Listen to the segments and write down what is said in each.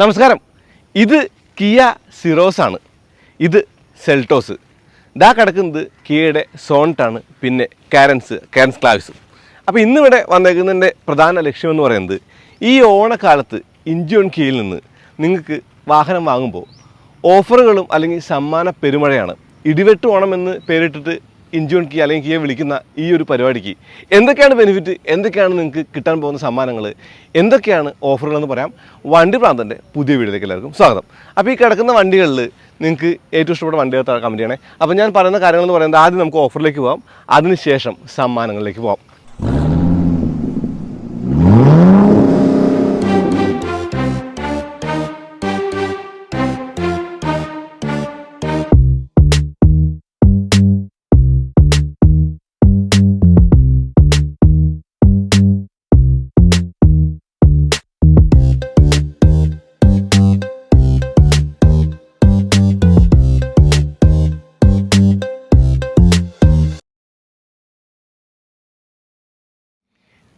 നമസ്കാരം. ഇത് Kia Syros ആണ് ഇത് സെൽട്ടോസ്. ഇതാ കിടക്കുന്നത് കിയയുടെ സോൺട്ടാണ് പിന്നെ കാരൻസ് കാരൻസ് ക്ലാവിസ്. അപ്പോൾ ഇന്നിവിടെ വന്നേക്കുന്നതിന്റെ പ്രധാന ലക്ഷ്യമെന്ന് പറയുന്നത് ഈ ഓണക്കാലത്ത് ഇഞ്ചിയോൺ കിയയിൽ നിന്ന് നിങ്ങൾക്ക് വാഹനം വാങ്ങുമ്പോൾ ഓഫറുകളും അല്ലെങ്കിൽ സമ്മാന പെരുമഴയാണ്. ഇടിവെട്ട് ഓണം എന്ന് പേരിട്ടിട്ട് ഇഞ്ചോൺ കീ അല്ലെങ്കിൽ കിയെ വിളിക്കുന്ന ഈ ഒരു പരിപാടിക്ക് എന്തൊക്കെയാണ് ബെനിഫിറ്റ് എന്തൊക്കെയാണ് നിങ്ങൾക്ക് കിട്ടാൻ പോകുന്ന സമ്മാനങ്ങൾ എന്തൊക്കെയാണ് ഓഫറുകളെന്ന് പറയാം. വണ്ടി പ്രാന്തന്റെ പുതിയ വീഡിയോയിലേക്ക് എല്ലാവർക്കും സ്വാഗതം. അപ്പോൾ ഈ കിടക്കുന്ന വണ്ടികളിൽ നിങ്ങൾക്ക് ഏറ്റവും ഇഷ്ടപ്പെട്ട വണ്ടികൾ ചെയ്യണേ. അപ്പോൾ ഞാൻ പറയുന്ന കാര്യങ്ങൾ എന്ന് പറയുന്നത് ആദ്യം നമുക്ക് ഓഫറിലേക്ക് പോകാം അതിനുശേഷം സമ്മാനങ്ങളിലേക്ക് പോകാം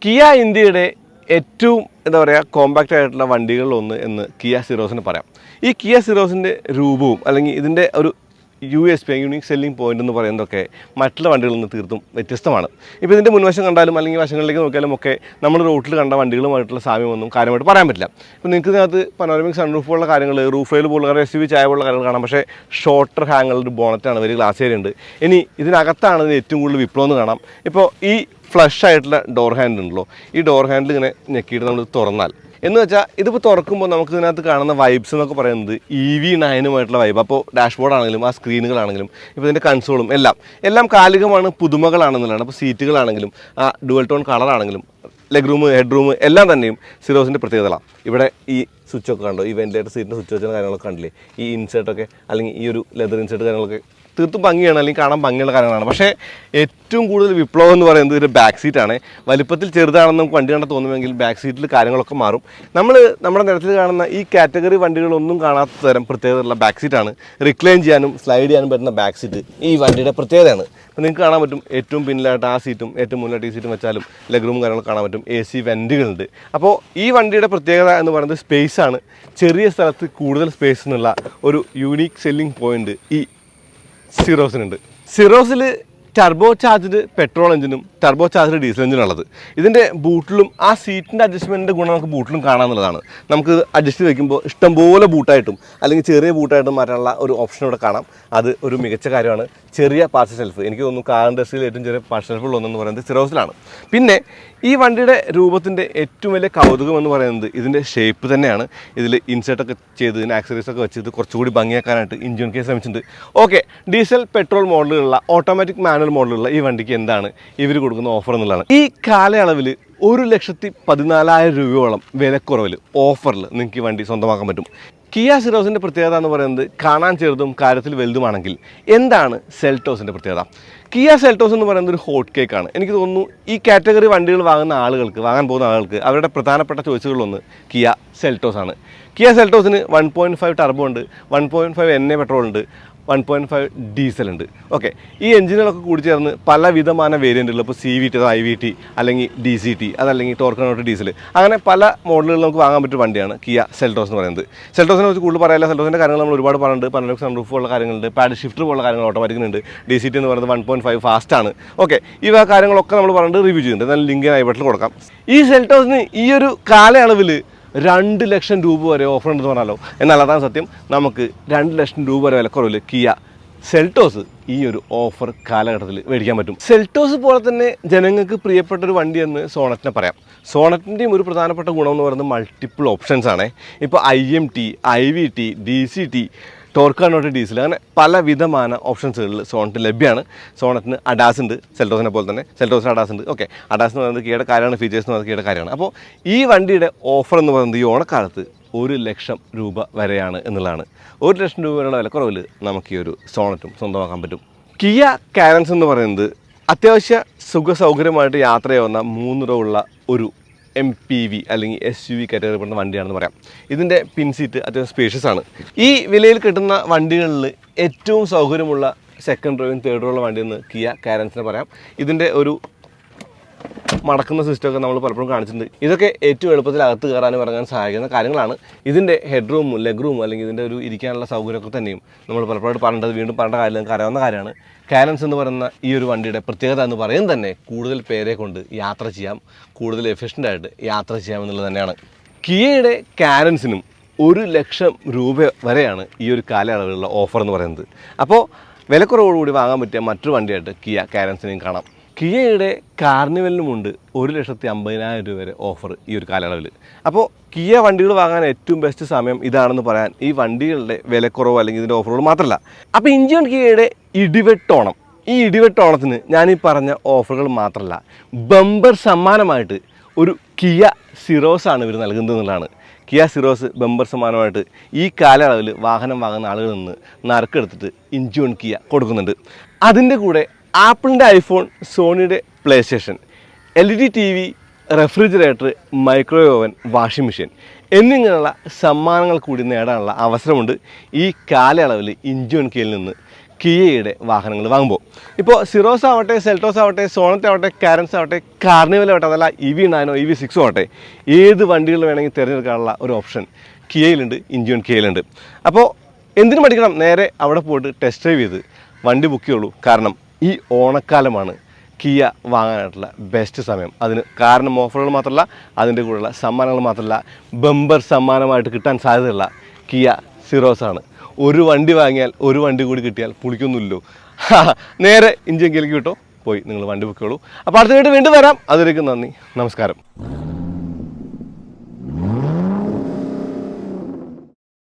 കിയ ഇന്ത്യയുടെ ഏറ്റവും എന്താ പറയുക കോമ്പാക്റ്റ് ആയിട്ടുള്ള വണ്ടികളിലൊന്ന് എന്ന് കിയ സിറോസിന് പറയാം. ഈ കിയ സിറോസിന്റെ രൂപവും അല്ലെങ്കിൽ ഇതിന്റെ ഒരു U S P unique selling point എന്ന് പറയുന്നതൊക്കെ മറ്റുള്ള വണ്ടികളിൽ നിന്ന് തീർത്തും വ്യത്യസ്തമാണ്. ഇപ്പോൾ ഇതിന്റെ മുൻവശം കണ്ടാലും അല്ലെങ്കിൽ വശങ്ങളിലേക്ക് നോക്കിയാലും ഒക്കെ നമ്മൾ റോട്ടിൽ കണ്ട വണ്ടികളുമായിട്ടുള്ള സാമ്യമൊന്നും കാര്യമായിട്ട് പറയാൻ പറ്റില്ല. ഇപ്പോൾ നിങ്ങൾക്ക് ഇതിനകത്ത് പനോരമിക് സൺറൂഫ് പോലുള്ള കാര്യങ്ങൾ റൂഫ് റെയിൽ പോലുള്ള എസ് യു വി ചായ പോലുള്ള കാര്യങ്ങൾ കാണാം. പക്ഷേ ഷോർട്ടർ ഹാങ്ങുകളുടെ ബോണറ്റാണ് വലിയ ഗ്ലാസ് ഏരിയ ഉണ്ട്. ഇനി ഇതിനകത്താണ് ഇതിന് ഏറ്റവും കൂടുതൽ വിപ്ലവം എന്ന് കാണാം. ഇപ്പോൾ ഈ ഫ്ലഷ് ആയിട്ടുള്ള ഡോർ ഹാൻഡിൽ ഉണ്ടല്ലോ. ഈ ഡോർ ഹാൻഡിൽ ഇങ്ങനെ ഞെക്കിയിട്ട് നമ്മൾ തുറന്നാൽ. എന്ന് വെച്ചാൽ ഇതിപ്പോൾ തുറക്കുമ്പോൾ നമുക്ക് ഇതിനകത്ത് കാണുന്ന വൈബ്സ് എന്നൊക്കെ പറയുന്നത് ഇ വി നയനുമായിട്ടുള്ള വൈബ് അപ്പോൾ ഡാഷ്ബോർഡ് ആണെങ്കിലും ആ സ്ക്രീനുകളാണെങ്കിലും ഇപ്പോൾ ഇതിന്റെ കൺസോളും എല്ലാം. എല്ലാം കാലികമാണ് പുതുമകളാണെന്നുള്ളതാണ്. അപ്പോൾ സീറ്റുകളാണെങ്കിലും ആ ഡുവൽ ടോൺ കളറാണെങ്കിലും ലെഗ് റൂം ഹെഡ് റൂം എല്ലാം തന്നെയും സിറോസിന്റെ പ്രത്യേകതകളാണ് ഇവിടെ ഈ സ്വിച്ചൊക്കെ കണ്ടോ? ഈ വെന്റിലേറ്റർ സീറ്റിന്റെ സ്വിച്ച് വെച്ചാൽ കാര്യങ്ങളൊക്കെ കണ്ടില്ലേ? ഈ ഇൻസേർട്ടൊക്കെ അല്ലെങ്കിൽ ഈ ഒരു ലെതർ ഇൻസേർട്ട് കാര്യങ്ങളൊക്കെ തീർത്തും ഭംഗിയാണ് അല്ലെങ്കിൽ കാണാൻ ഭംഗിയുള്ള കാര്യങ്ങളാണ്. പക്ഷേ ഏറ്റവും കൂടുതൽ വിപ്ലവം എന്ന് പറയുന്നത് ഒരു ബാക്ക് സീറ്റാണ് വലിപ്പത്തിൽ ചെറുതാണെന്ന് നമുക്ക് വണ്ടി കണ്ടാൽ തോന്നുമെങ്കിൽ ബാക്ക് സീറ്റിൽ കാര്യങ്ങളൊക്കെ മാറും. നമ്മൾ നമ്മുടെ നിരത്തിൽ കാണുന്ന ഈ കാറ്റഗറി വണ്ടികളൊന്നും കാണാത്ത തരം പ്രത്യേകതയുള്ള ബാക്ക് സീറ്റാണ് റിക്ലൈൻ ചെയ്യാനും സ്ലൈഡ് ചെയ്യാനും പറ്റുന്ന ബാക്ക് സീറ്റ് ഈ വണ്ടിയുടെ പ്രത്യേകതയാണ്. അപ്പോൾ നിങ്ങൾക്ക് കാണാൻ പറ്റും ഏറ്റവും പിന്നിലായിട്ട് ആ സീറ്റും ഏറ്റവും മുന്നിലായിട്ട് ഈ സീറ്റും വെച്ചാലും ലെഗ് റൂം കാര്യങ്ങളൊക്കെ കാണാൻ പറ്റും. എ സി വെന്റുകളുണ്ട് അപ്പോൾ ഈ വണ്ടിയുടെ പ്രത്യേകത എന്ന് പറയുന്നത് സ്പേസ് ആണ്. ചെറിയ സ്ഥലത്ത് കൂടുതൽ സ്പേസ് എന്നുള്ള ഒരു യൂണീക്ക് സെല്ലിംഗ് പോയിന്റ് ഈ സിറോസിനുണ്ട്. സിറോസിൽ ടർബോ ചാർജ്ഡ് പെട്രോൾ എഞ്ചിനും ടർബോ ചാർജ് ഡീസൽ എഞ്ചിൻ ഉള്ളത്. ഇതിന്റെ ബൂട്ടിലും ആ സീറ്റിന്റെ അഡ്ജസ്റ്റ്മെന്റിന്റെ ഗുണം നമുക്ക് ബൂട്ടിലും കാണാമെന്നുള്ളതാണ് നമുക്ക് അഡ്ജസ്റ്റ് ചെയ്ത് വയ്ക്കുമ്പോൾ ഇഷ്ടംപോലെ ബൂട്ടായിട്ടും അല്ലെങ്കിൽ ചെറിയ ബൂട്ടായിട്ടും മാറ്റാനുള്ള ഒരു ഓപ്ഷൻ ഇവിടെ കാണാം. അത് ഒരു മികച്ച കാര്യമാണ്. ചെറിയ പാർസൽ ഷെൽഫ് എനിക്ക് തോന്നുന്നു കാർ ഇൻഡസ്ട്രിയിൽ ഏറ്റവും ചെറിയ പാർസൽ സെൽഫ് ഉള്ളതെന്ന് പറയുന്നത് സിറോസിലാണ് പിന്നെ ഈ വണ്ടിയുടെ രൂപത്തിന്റെ ഏറ്റവും വലിയ കൗതുകം എന്ന് പറയുന്നത് ഇതിന്റെ ഷേപ്പ് തന്നെയാണ്. ഇതിൽ ഇൻസേർട്ടൊക്കെ ചെയ്ത് ഇതിന് ആക്സറീസ് ഒക്കെ വെച്ച് ഇത് കുറച്ചുകൂടി ഭംഗിയാക്കാനായിട്ട് ഇഞ്ചിൻ കേസ് ശ്രമിച്ചിട്ടുണ്ട്. ഓക്കെ ഡീസൽ പെട്രോൾ മോഡലുള്ള ഓട്ടോമാറ്റിക് മാനുവൽ മോഡലുള്ള ഈ വണ്ടിക്ക് എന്താണ്? ഇവർ കൊടുക്കുന്ന ഓഫർ എന്നുള്ളതാണ്. ഈ കാലയളവിൽ ഒരു ലക്ഷത്തി പതിനാലായിരം രൂപയോളം വിലക്കുറവിൽ ഓഫറിൽ നിങ്ങൾക്ക് ഈ വണ്ടി സ്വന്തമാക്കാൻ പറ്റും. കിയ സിറോസിന്റെ പ്രത്യേകത എന്ന് പറയുന്നത് കാണാൻ ചെറുതും കാര്യത്തിൽ വലുതുമാണെങ്കിൽ എന്താണ് സെൽട്ടോസിന്റെ പ്രത്യേകത? കിയ സെൽട്ടോസ് എന്ന് പറയുന്നത് ഒരു ഹോട്ട് കേക്കാണ് എനിക്ക് തോന്നുന്നു ഈ കാറ്റഗറി വണ്ടികൾ വാങ്ങുന്ന ആളുകൾക്ക് വാങ്ങാൻ പോകുന്ന ആളുകൾക്ക് അവരുടെ പ്രധാനപ്പെട്ട ചോയ്സുകളിലൊന്ന് കിയ സെൽട്ടോസ് ആണ്. കിയ സെൽട്ടോസിന് വൺ പോയിന്റ് ഫൈവ് ടർബോ ഉണ്ട് one point five N A petrol ഉണ്ട് വൺ പോയിന്റ് ഫൈവ് ഡീസൽ ഉണ്ട്. ഓക്കെ ഈ എഞ്ചിനുകളൊക്കെ കൂടി ചേർന്ന് പല വിധമായ വേരിയന്റുകൾ ഇപ്പോൾ C V T I V T അല്ലെങ്കിൽ ഡി സി ടി അതല്ലെങ്കിൽ ടോർക്കനോട്ട് ഡീസൽ അങ്ങനെ പല മോഡലുകൾ നമുക്ക് വാങ്ങാൻ പറ്റിയ വണ്ടിയാണ് കിയ സെൽട്ടോസ് എന്ന് പറയുന്നത്. സെൽട്ടോസിനെ കുറിച്ച് കൂടുതൽ പറയാനില്ല സെൽട്ടോസിന്റെ കാര്യങ്ങൾ നമ്മൾ ഒരുപാട് പറയുന്നുണ്ട് പനലോക്സ് സൺറൂഫ് ഉള്ള കാര്യങ്ങളുണ്ട്. പാഡ് ഷിഫ്റ്റർ പോലുള്ള കാര്യങ്ങൾ ഓട്ടോമാറ്റിക്കുണ്ട് ഡി സി ടി എന്ന് പറയുന്നത് വൺ പോയിന്റ് ഫൈവ് ഫാസ്റ്റ് ആണ്. ഓക്കെ ഇവ കാര്യങ്ങളൊക്കെ നമ്മൾ പറഞ്ഞിട്ട് റിവ്യൂ ചെയ്യുന്നുണ്ട്. എന്നാൽ ലിങ്ക് ബട്ടിൽ കൊടുക്കാം. ഈ സെൽട്ടോസിന് ഈ ഒരു കാലയളവിൽ രണ്ട് ലക്ഷം രൂപ വരെ ഓഫർ ഉണ്ടെന്ന് പറഞ്ഞാലോ. എന്നാൽ അതാണ് സത്യം. നമുക്ക് രണ്ട് ലക്ഷം രൂപ വരെ വിലക്കുറവിൽ കിയ സെൽട്ടോസ് ഈ ഒരു ഓഫർ കാലഘട്ടത്തിൽ മേടിക്കാൻ പറ്റും. സെൽട്ടോസ് പോലെ തന്നെ ജനങ്ങൾക്ക് പ്രിയപ്പെട്ട ഒരു വണ്ടി എന്ന് സോണറ്റിനെ പറയാം. സോണറ്റിന്റെയും ഒരു പ്രധാനപ്പെട്ട ഗുണം എന്ന് പറയുന്നത് മൾട്ടിപ്പിൾ ഓപ്ഷൻസ് ആണ്. ഇപ്പോൾ I M T I V T D C T torque converter diesel. അങ്ങനെ പല വിധமான ഓപ്ഷൻസുകളിൽ സോണറ്റ് ലഭ്യമാണ്. സോണറ്റിന് അഡാസ് ഉണ്ട് സെൽറ്റോസിനെ പോലെ തന്നെ. സെൽറ്റോസിന് അഡാസ് ഉണ്ട്. ഓക്കെ അഡാസ് എന്ന് പറയുന്നത് കീയുടെ കാര്യമാണ് ഫീച്ചേഴ്സ് എന്ന് പറയുന്നത് കാര്യമാണ്. അപ്പോൾ ഈ വണ്ടിയുടെ ഓഫർ എന്ന് പറയുന്നത് ഈ ഓണക്കാലത്ത് ഒരു ലക്ഷം രൂപ വരെയാണ് എന്നുള്ളതാണ്. ഒരു ലക്ഷം രൂപ വരെയുള്ള വിലക്കുറവിൽ നമുക്ക് ഈ ഒരു സോണറ്റും സ്വന്തമാക്കാൻ പറ്റും. കിയ കാരൻസ് എന്ന് പറയുന്നത് അത്യാവശ്യ സുഖ സൗകര്യമായിട്ട് യാത്ര ചെയ്യുന്ന മൂന്ന് ഉള്ള ഒരു എം പി വി അല്ലെങ്കിൽ എസ് യു വി കാറ്റഗറി പെടുന്ന വണ്ടിയാണെന്ന് പറയാം. ഇതിന്റെ പിൻ സീറ്റ് അത്യാവശ്യം സ്പേഷ്യസ് ആണ്. ഈ വിലയിൽ കിട്ടുന്ന വണ്ടികളിൽ ഏറ്റവും സൗകര്യമുള്ള സെക്കൻഡ് റോയും തേർഡ് റോയുള്ള വണ്ടി എന്ന് കിയ കാരൻസിനെ പറയാം. ഇതിന്റെ ഒരു മടക്കുന്ന സിസ്റ്റമൊക്കെ നമ്മൾ പലപ്പോഴും കാണിച്ചിട്ടുണ്ട്. ഇതൊക്കെ ഏറ്റവും എളുപ്പത്തിൽ അകത്ത് കയറാനും ഇറങ്ങാൻ സഹായിക്കുന്ന കാര്യങ്ങളാണ്. ഇതിന്റെ ഹെഡ് റൂമും ലെഗ് റൂമും അല്ലെങ്കിൽ ഇതിന്റെ ഒരു ഇരിക്കാനുള്ള സൗകര്യമൊക്കെ തന്നെയും നമ്മൾ പലപ്പോഴും പറഞ്ഞത് വീണ്ടും പറഞ്ഞ കാര്യം നിങ്ങൾക്ക് അറിയാവുന്ന കാര്യമാണ്. കാരൻസ് എന്ന് പറയുന്ന ഈ ഒരു വണ്ടിയുടെ പ്രത്യേകത എന്ന് പറയുന്നത് തന്നെ കൂടുതൽ പേരെ കൊണ്ട് യാത്ര ചെയ്യാം കൂടുതൽ എഫിഷ്യന്റ് ആയിട്ട് യാത്ര ചെയ്യാം എന്നുള്ളത് തന്നെയാണ്. കിയയുടെ കാരൻസിനും ഒരു ലക്ഷം രൂപ വരെയാണ് ഈ ഒരു കാലയളവിലുള്ള ഓഫർ എന്ന് പറയുന്നത്. അപ്പോൾ വിലക്കുറവോടുകൂടി വാങ്ങാൻ പറ്റിയ മറ്റൊരു വണ്ടിയായിട്ട് കിയ കാരൻസിനെയും കാണാം. കിയയുടെ കാർണിവലിനുമുണ്ട് ഒരു ലക്ഷത്തി അമ്പതിനായിരം രൂപ വരെ ഓഫർ ഈ ഒരു കാലയളവിൽ അപ്പോൾ കിയ വണ്ടികൾ വാങ്ങാൻ ഏറ്റവും ബെസ്റ്റ് സമയം ഇതാണെന്ന് പറയാൻ ഈ വണ്ടികളുടെ വിലക്കുറവ് അല്ലെങ്കിൽ ഇതിന്റെ ഓഫറുകൾ മാത്രമല്ല അപ്പോൾ ഇഞ്ചിയൻ കിയയുടെ ഇടിവെട്ടോണം. ഈ ഇടിവെട്ടോണത്തിന് ഞാൻ ഈ പറഞ്ഞ ഓഫറുകൾ മാത്രമല്ല ബമ്പർ സമ്മാനമായിട്ട് ഒരു കിയ സിറോസ് ആണ് ഇവർ നൽകുന്നത് എന്നുള്ളതാണ് കിയ സിറോസ് ബമ്പർ സമ്മാനമായിട്ട് ഈ കാലയളവിൽ വാഹനം വാങ്ങുന്ന ആളുകളിൽ നിന്ന് നറുക്കെടുത്തിട്ട് ഇഞ്ചോൺ കിയ കൊടുക്കുന്നുണ്ട്. അതിന്റെ കൂടെ ആപ്പിളിന്റെ iPhone സോണിയുടെ PlayStation L E D T V refrigerator microwave oven washing machine എന്നിങ്ങനെയുള്ള സമ്മാനങ്ങൾ കൂടി നേടാനുള്ള അവസരമുണ്ട് ഈ കാലയളവിൽ ഇഞ്ചോൺ കെയിൽ നിന്ന് കിയയുടെ വാഹനങ്ങൾ വാങ്ങുമ്പോൾ. ഇപ്പോൾ സിറോസ് ആവട്ടെ സെൽട്ടോസ് ആവട്ടെ സോണറ്റ് ആവട്ടെ കാരൻസ് ആവട്ടെ കാർണിവൽ ആവട്ടെ അതല്ല ഇ വി നയനോ ഇ വി സിക്സോ ആവട്ടെ ഏത് വണ്ടികൾ വേണമെങ്കിൽ തിരഞ്ഞെടുക്കാനുള്ള ഒരു ഓപ്ഷൻ കിയയിലുണ്ട് ഇഞ്ചോൺ കെയിലുണ്ട് അപ്പോൾ എന്തിനു പഠിക്കണം? നേരെ അവിടെ പോയിട്ട് ടെസ്റ്റ് ഡ്രൈവ് ചെയ്ത് വണ്ടി ബുക്ക് ചെയ്യുള്ളൂ. കാരണം ഈ ഓണക്കാലമാണ് കിയ വാങ്ങാനായിട്ടുള്ള ബെസ്റ്റ് സമയം. അതിന് കാരണം ഓഫറുകൾ മാത്രമല്ല അതിന്റെ കൂടെയുള്ള സമ്മാനങ്ങൾ മാത്രമല്ല ബമ്പർ സമ്മാനമായിട്ട് കിട്ടാൻ സാധ്യതയുള്ള കിയ സിറോസാണ് ഒരു വണ്ടി വാങ്ങിയാൽ ഒരു വണ്ടി കൂടി കിട്ടിയാൽ പുളിക്കൊന്നുമില്ലല്ലോ. നേരെ ഇഞ്ചിയെങ്കിലേക്ക് കിട്ടോ പോയി നിങ്ങൾ വണ്ടി ബുക്ക് ചെയ്യുള്ളൂ അപ്പോൾ അടുത്തതായിട്ട് വീണ്ടും വരാം. അതിലേക്ക് നന്ദി നമസ്കാരം.